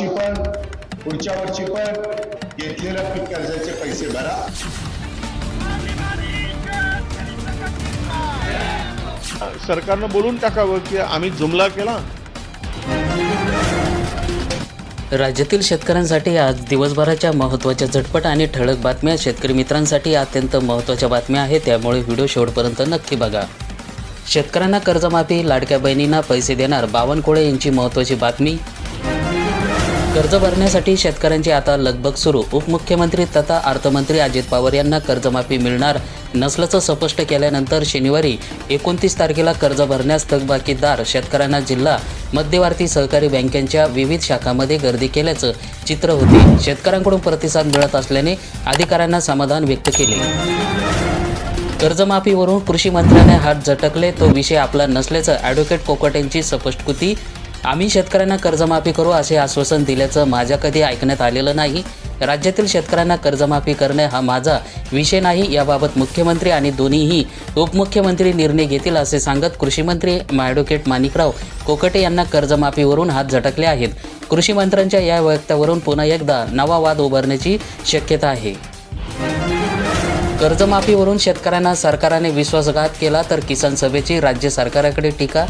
वर्षी पण पुढच्या वर्षी पण घेतलेल्या पीक कर्जाचे पैसे भरा. सरकारनं बोलून टाकावं की आम्ही जुमला केला. राज्यातील शेतकऱ्यांसाठी आज दिवसभराच्या महत्त्वाच्या झटपट आणि ठळक बातम्या शेतकरी मित्रांसाठी अत्यंत महत्त्वाच्या बातम्या आहेत त्यामुळे व्हिडिओ शेवटपर्यंत नक्की बघा. शेतकऱ्यांना कर्जमाफी लाडक्या बहिणींना पैसे देणार बावनकुळे यांची महत्त्वाची बातमी. कर्ज भरण्यासाठी शेतकऱ्यांची आता लगबग सुरू. उपमुख्यमंत्री तथा अर्थमंत्री अजित पवार यांना कर्जमाफी मिळणार नसल्याचं स्पष्ट केल्यानंतर शनिवारी एकोणतीस तारखेला कर्ज भरण्यास थकबाकीदार शेतकऱ्यांना जिल्हा मध्यवर्ती सहकारी बँकांच्या विविध शाखांमध्ये गर्दी केल्याचं चित्र होते. शेतकऱ्यांकडून प्रतिसाद मिळत असल्याने अधिकाऱ्यांना समाधान व्यक्त केले. कर्जमाफीवरून कृषी मंत्र्याने हात झटकले तो विषय आपला नसल्याचं ॲडव्होकेट कोकट यांची स्पष्टकृती आम्ही शेतकऱ्यांना कर्जमाफी करू असे आश्वासन दिल्याचं माझ्या कधी ऐकण्यात आलेलं नाही. राज्यातील शेतकऱ्यांना कर्जमाफी करणे हा माझा विषय नाही. याबाबत मुख्यमंत्री आणि दोन्हीही उपमुख्यमंत्री निर्णय घेतील असे सांगत कृषीमंत्री ॲडव्होकेट माणिकराव कोकटे यांना कर्जमाफीवरून हात झटकले आहेत. कृषी मंत्र्यांच्या या वक्तव्यावरून पुन्हा एकदा नवा वाद उभारण्याची शक्यता आहे. कर्जमाफीवरून शेतकऱ्यांना सरकारने विश्वासघात केला तर किसान सभेची राज्य सरकारकडे टीका?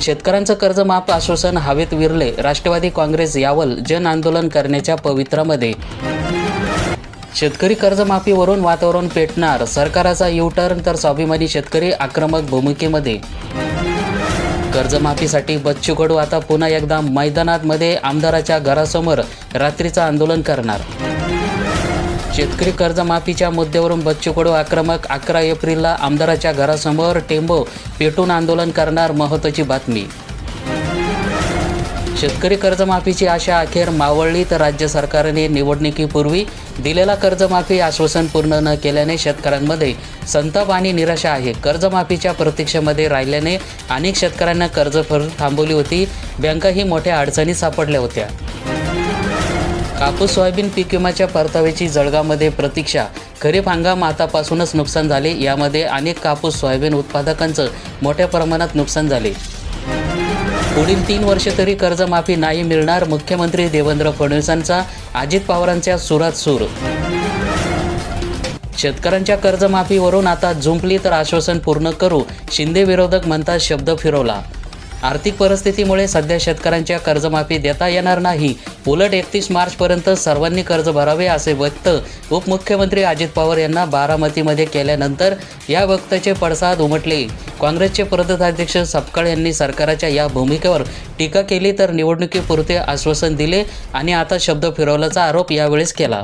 शेतकऱ्यांचं कर्जमाफ आश्वासन हवेत विरले. राष्ट्रवादी काँग्रेस यावल जन आंदोलन करण्याच्या पवित्रामध्ये. शेतकरी कर्जमाफीवरून वातावरण पेटणार. सरकाराचा युटर्न तर स्वाभिमानी शेतकरी आक्रमक भूमिकेमध्ये. कर्जमाफीसाठी बच्चू कडू आता पुन्हा एकदा मैदानात मध्ये आमदाराच्या घरासमोर रात्रीचं आंदोलन करणार. शेतकरी कर्जमाफीच्या मुद्द्यावरून बच्चू कडू आक्रमक अकरा एप्रिलला आमदाराच्या घरासमोर टेंबो पेटून आंदोलन करणार महत्त्वाची बातमी. शेतकरी कर्जमाफीची आशा अखेर मावळली तर राज्य सरकारने निवडणुकीपूर्वी दिलेला कर्जमाफी आश्वासन पूर्ण न केल्याने शेतकऱ्यांमध्ये संताप आणि निराशा आहे. कर्जमाफीच्या प्रतीक्षेमध्ये राहिल्याने अनेक शेतकऱ्यांना कर्ज फर थांबवली होती. बँकाही मोठ्या अडचणीत सापडल्या होत्या. कापूस सोयाबीन पीक विम्याच्या परताव्याची जळगावमध्ये प्रतीक्षा. खरीप हंगाम आतापासूनच नुकसान झाले. यामध्ये अनेक कापूस सोयाबीन उत्पादकांचं मोठ्या प्रमाणात नुकसान झाले. पुढील तीन वर्ष तरी कर्जमाफी नाही मिळणार मुख्यमंत्री देवेंद्र फडणवीसांचा. अजित पवारांच्या सुरात सूर. शेतकऱ्यांच्या कर्जमाफीवरून आता झुंपली तर आश्वासन पूर्ण करू. शिंदे विरोधक म्हणतात शब्द फिरवला. आर्थिक परिस्थितीमुळे सध्या शेतकऱ्यांच्या कर्जमाफी देता येणार नाही. उलट एकतीस मार्चपर्यंत सर्वांनी कर्ज भरावे असे वक्त उपमुख्यमंत्री अजित पवार यांना बारामतीमध्ये केल्यानंतर या वक्त्याचे पडसाद उमटले. काँग्रेसचे प्रदेशाध्यक्ष सपकाळ यांनी सरकारच्या या भूमिकेवर टीका केली तर निवडणुकीपुरते आश्वासन दिले आणि आता शब्द फिरवल्याचा आरोप यावेळेस केला.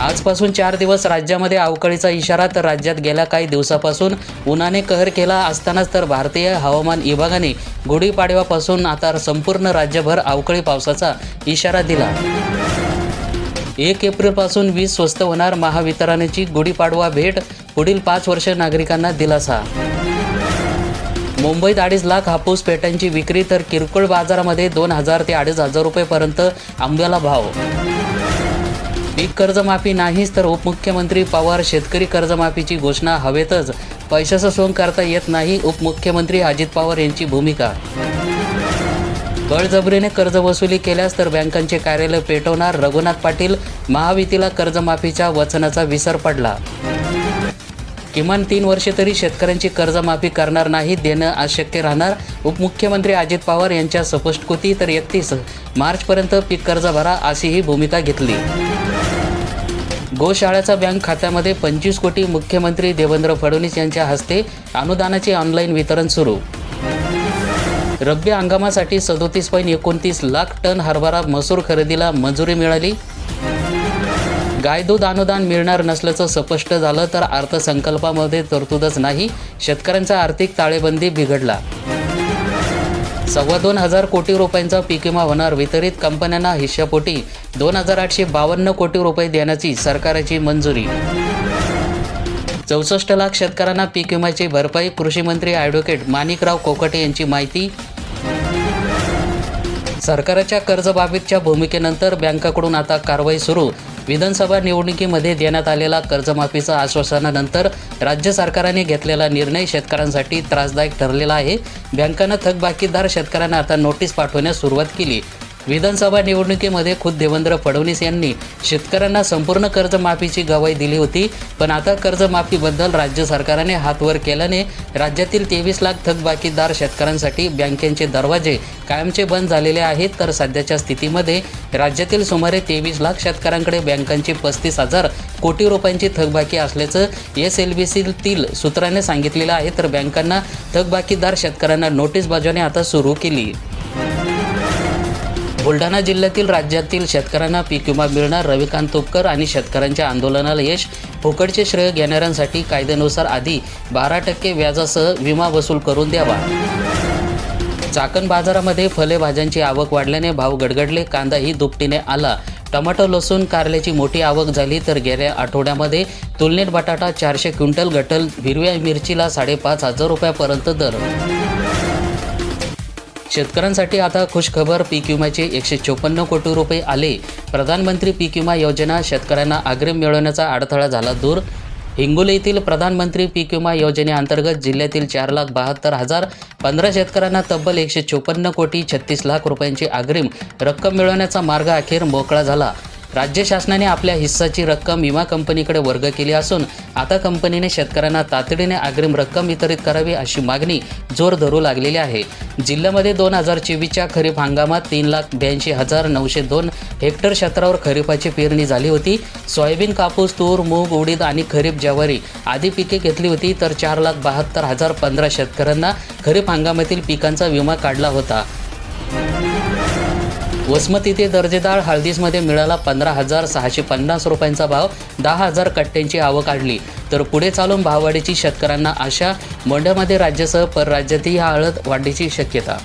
आजपासून चार दिवस राज्यामध्ये अवकाळीचा इशारा तर राज्यात गेल्या काही दिवसापासून उन्हाने कहर केला असतानाच तर भारतीय हवामान विभागाने गुढीपाडव्यापासून आता संपूर्ण राज्यभर अवकाळी पावसाचा इशारा दिला. एक एप्रिलपासून वीज स्वस्त होणार महावितरणाची गुढीपाडवा भेट पुढील पाच वर्ष नागरिकांना दिलासा. मुंबईत अडीच लाख हापूस पेट्यांची विक्री तर किरकोळ बाजारामध्ये दोन हजार ते अडीच हजार रुपयेपर्यंत आंब्याला भाव. पीक कर्जमाफी नाहीच तर उपमुख्यमंत्री पवार शेतकरी कर्जमाफीची घोषणा हवेतच. पैशाचं सोंग करता येत नाही उपमुख्यमंत्री अजित पवार यांची भूमिका. बळजबरीने कर्ज वसुली केल्यास तर बँकांचे कार्यालय पेटवणार रघुनाथ पाटील महावितीला कर्जमाफीच्या वचनाचा विसर पडला. किमान तीन वर्षे तरी शेतकऱ्यांची कर्जमाफी करणार नाही देणं अशक्य राहणार. उपमुख्यमंत्री अजित पवार यांच्या स्पष्टकृती तर एकतीस. मार्चपर्यंत पीक कर्ज भरा अशी ही भूमिका घेतली. गोशाळेचा बँक खात्यामध्ये पंचवीस कोटी मुख्यमंत्री देवेंद्र फडणवीस यांच्या हस्ते अनुदानाचे ऑनलाईन वितरण सुरू. रब्बी हंगामासाठी सदोतीस पॉईंट एकोणतीस लाख टन हरभरा मसूर खरेदीला मंजुरी मिळाली. गायदूध अनुदान मिळणार नसल्याचं स्पष्ट झालं तर अर्थसंकल्पामध्ये तरतूदच नाही. शेतकऱ्यांचा आर्थिक ताळेबंदी बिघडला. सव्वा दोन हजार कोटी रुपयांचा पीक विमा होणार. वितरित कंपन्यांना हिश्शापोटी दोन हजार आठशे बावन्न कोटी रुपये देण्याची सरकारची मंजुरी. चौसष्ट लाख शेतकऱ्यांना पीक विम्याची भरपाई कृषी मंत्री ॲडव्होकेट माणिकराव कोकटे यांची माहिती. सरकारच्या कर्जबाबतच्या भूमिकेनंतर बँकाकडून आता कारवाई सुरू. विधानसभा निवडणुकीमध्ये देण्यात आलेला कर्जमाफीचा आश्वासनानंतर राज्य सरकारने घेतलेला निर्णय शेतकऱ्यांसाठी त्रासदायक ठरलेला आहे. बँकांना थकबाकीदार शेतकऱ्यांना आता नोटीस पाठवण्यास सुरुवात केली. विधानसभा निवडणुकीमध्ये खुद्द देवेंद्र फडणवीस यांनी शेतकऱ्यांना संपूर्ण कर्जमाफीची गवाई दिली होती पण आता कर्जमाफीबद्दल राज्य सरकारने हात वर केल्याने राज्यातील तेवीस लाख थकबाकीदार शेतकऱ्यांसाठी बँकेचे दरवाजे कायमचे बंद झालेले आहेत. तर सध्याच्या स्थितीमध्ये राज्यातील सुमारे तेवीस लाख शेतकऱ्यांकडे बँकांची पस्तीस हजार कोटी रुपयांची थकबाकी असल्याचं एस एल बी सीतील सूत्राने सांगितलेलं आहे. तर बँकांना थकबाकीदार शेतकऱ्यांना नोटीस बजावणे आता सुरू केली. बुलढाणा जिल्ह्यातील राज्यातील शेतकऱ्यांना पीक विमा मिळणार रविकांत तुपकर आणि शेतकऱ्यांच्या आंदोलनाला यश फुकटचे श्रेय घेणाऱ्यांसाठी कायद्यानुसार आधी बारा टक्के व्याजासह विमा वसूल करून द्यावा. चाकण बाजारामध्ये फले भाज्यांची आवक वाढल्याने भाव गडगडले कांदाही दुपटीने आला. टमाटो लसूण कारल्याची मोठी आवक झाली तर गेल्या आठवड्यामध्ये तुलनेत बटाटा चारशे क्विंटल गटल हिरव्या मिरचीला साडेपाच हजार रुपयापर्यंत दर. शेतकऱ्यांसाठी आता खुशखबर पीक विम्याचे एकशे चोपन्न कोटी रुपये आले. प्रधानमंत्री पीक विमा योजना शेतकऱ्यांना अग्रिम मिळवण्याचा अडथळा झाला दूर. हिंगोली येथील प्रधानमंत्री पीक विमा योजनेअंतर्गत जिल्ह्यातील चार लाख बहात्तर हजार पंधरा शेतकऱ्यांना तब्बल एकशे चोपन्न कोटी छत्तीस लाख रुपयांची अग्रिम रक्कम मिळवण्याचा मार्ग अखेर मोकळा झाला. राज्य शासनाने आपल्या हिस्साची रक्कम विमा कंपनीकडे वर्ग केली असून आता कंपनीने शेतकऱ्यांना तातडीने अग्रिम रक्कम वितरित करावी अशी मागणी जोर धरू लागलेली आहे. जिल्ह्यामध्ये दोन हजार चोवीसच्या खरीप हंगामात तीन लाख ब्याऐंशी हजार नऊशे दोन हेक्टर क्षेत्रावर खरीपाची पेरणी झाली होती. सोयाबीन कापूस तूर मूग उडीद आणि खरीप ज्वारी आदी पिके घेतली होती तर चार लाख बहात्तर हजार पंधरा शेतकऱ्यांना खरीप हंगामातील पिकांचा विमा काढला होता. वसमत इथे दर्जेदार हळदीसमध्ये मिळाला पंधरा हजार सहाशे पन्नास रुपयांचा भाव. दहा हजार कट्ट्यांची आवक काढली तर पुढे चालून भाववाढीची शेतकऱ्यांना आशा मोंढ्यामध्ये राज्यासह परराज्यातही हळद वाढीची शक्यता.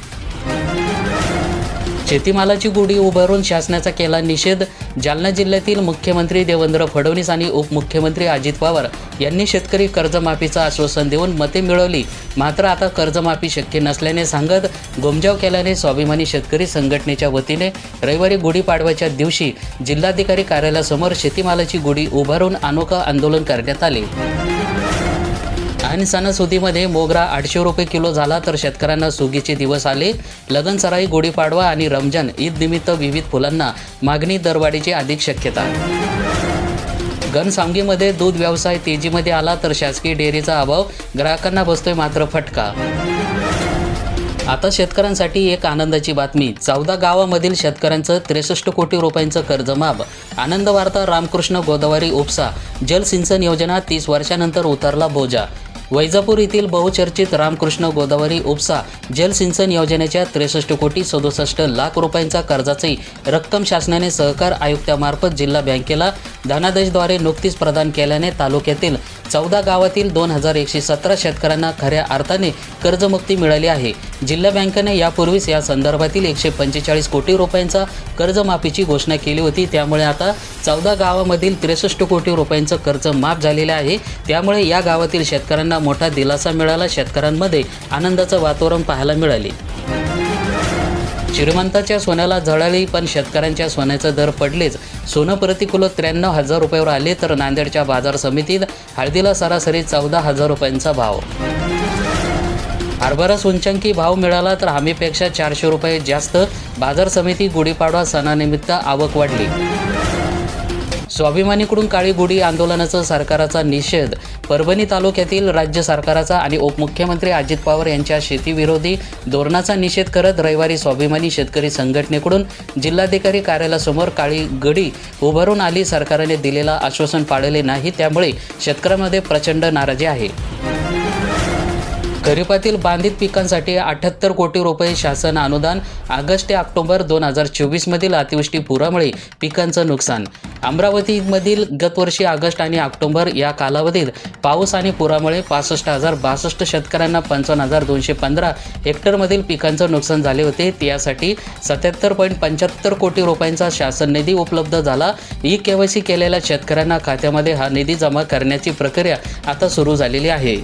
शेतीमालाची गुढी उभारून शासनाचा केला निषेध. जालना जिल्ह्यातील मुख्यमंत्री देवेंद्र फडणवीस आणि उपमुख्यमंत्री अजित पवार यांनी शेतकरी कर्जमाफीचं आश्वासन देऊन मते मिळवली. मात्र आता कर्जमाफी शक्य नसल्याने सांगत गोमजाव केल्याने स्वाभिमानी शेतकरी संघटनेच्या वतीने रविवारी गुढीपाडव्याच्या दिवशी जिल्हाधिकारी कार्यालयासमोर शेतीमालाची गुढी उभारून अनोखा आंदोलन करण्यात आले. आणि सणासुदीमध्ये मोगरा आठशे रुपये किलो झाला तर शेतकऱ्यांना सुगीचे दिवस आले. लगनसराई गुढीपाडवा आणि रमजान ईद निमित्त विविध फुलांना मागणी दरवाढीची अधिक शक्यता. घनसावंगीमध्ये दूध व्यवसाय तेजीमध्ये आला तर शासकीय डेअरीचा अभाव ग्राहकांना बसतोय मात्र फटका. आता शेतकऱ्यांसाठी एक आनंदाची बातमी. चौदा गावामधील शेतकऱ्यांचं त्रेसष्ट कोटी रुपयांचं कर्जमाफ आनंद वार्ता रामकृष्ण गोदावरी उपसा. जलसिंचन योजना तीस वर्षानंतर उतरला बोजा. वैजापूर येथील बहुचर्चित रामकृष्ण गोदावरी उपसा जलसिंचन योजनेच्या त्रेसष्ट कोटी सदुसष्ट लाख रुपयांचा कर्जाची रक्कम शासनाने सहकार आयुक्तामार्फत जिल्हा बँकेला धनादेशद्वारे नुकतीच प्रदान केल्याने तालुक्यातील चौदा गावातील दोन हजार एकशे सतरा शेतकऱ्यांना खऱ्या अर्थाने कर्जमुक्ती मिळाली आहे. जिल्हा बँकेने यापूर्वीच या संदर्भातील एकशे पंचेचाळीस कोटी रुपयांचा कर्जमाफीची घोषणा केली होती. त्यामुळे आता चौदा गावामधील त्रेसष्ट कोटी रुपयांचं कर्ज माफ झालेलं आहे. त्यामुळे या गावातील शेतकऱ्यांना मोठा दिलासा मिळाला. शेतकऱ्यांमध्ये आनंदाचं वातावरण पाहायला मिळाले. श्रीमंताच्या सोन्याला झळाली पण शेतकऱ्यांच्या सोन्याचे दर पडलेच. सोनं प्रतिकिलो त्र्याण्णव हजार रुपयावर आले तर नांदेडच्या बाजार समितीत हळदीला सरासरी चौदा हजार रुपयांचा भाव. हरभरा उंचांकी भाव मिळाला तर हमीपेक्षा चारशे रुपये जास्त. बाजार समिती गुढीपाडवा सणानिमित्त आवक वाढली. स्वाभिमानीकडून काळी गुढी आंदोलनाचा सरकाराचा निषेध परभणी तालुक्यातील राज्य सरकाराचा आणि उपमुख्यमंत्री अजित पवार यांच्या शेतीविरोधी धोरणाचा निषेध करत रविवारी स्वाभिमानी शेतकरी संघटनेकडून जिल्हाधिकारी कार्यालयासमोर काळी गडी उभारून आली सरकारने दिलेला आश्वासन पाळले नाही त्यामुळे शेतकऱ्यांमध्ये प्रचंड नाराजी आहे. खरीपातील बांधित पिकांसाठी अठ्ठ्याहत्तर कोटी रुपये शासन अनुदान ऑगस्ट ते ऑक्टोबर दोन हजार चोवीसमधील अतिवृष्टी पुरामुळे पिकांचं नुकसान. अमरावतीमधील गतवर्षी ऑगस्ट आणि ऑक्टोबर या कालावधीत पाऊस आणि पुरामुळे पासष्ट हजार बासष्ट शेतकऱ्यांना पंचावन्न हजार दोनशे पंधरा हेक्टरमधील पिकांचं नुकसान झाले होते. त्यासाठी सत्याहत्तर पॉईंट पंच्याहत्तर कोटी रुपयांचा शासन निधी उपलब्ध झाला. ई के वाय सी केलेल्या शेतकऱ्यांना खात्यामध्ये हा निधी जमा करण्याची प्रक्रिया आता सुरू झालेली आहे.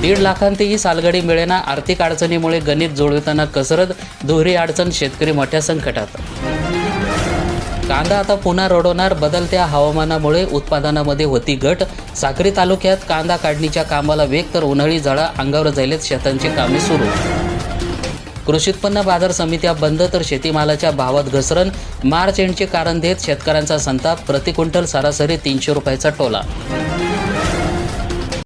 दीड लाखांतही सालगडी मिळेना आर्थिक अडचणीमुळे गणित जुळवताना कसरत दुहेरी अडचण शेतकरी मोठ्या संकटात. कांदा आता पुन्हा रडवणार बदलत्या हवामानामुळे उत्पादनामध्ये होती घट. साक्री तालुक्यात कांदा काढणीच्या कामाला वेग तर उन्हाळी झळा अंगावर जायलेत शेतांची कामे सुरू. कृषी उत्पन्न बाजार समित्या बंद तर शेतीमालाच्या भावात घसरण. मार्च एंडचे कारण देत शेतकऱ्यांचा संताप प्रति क्विंटल सरासरी तीनशे रुपयाचा टोला.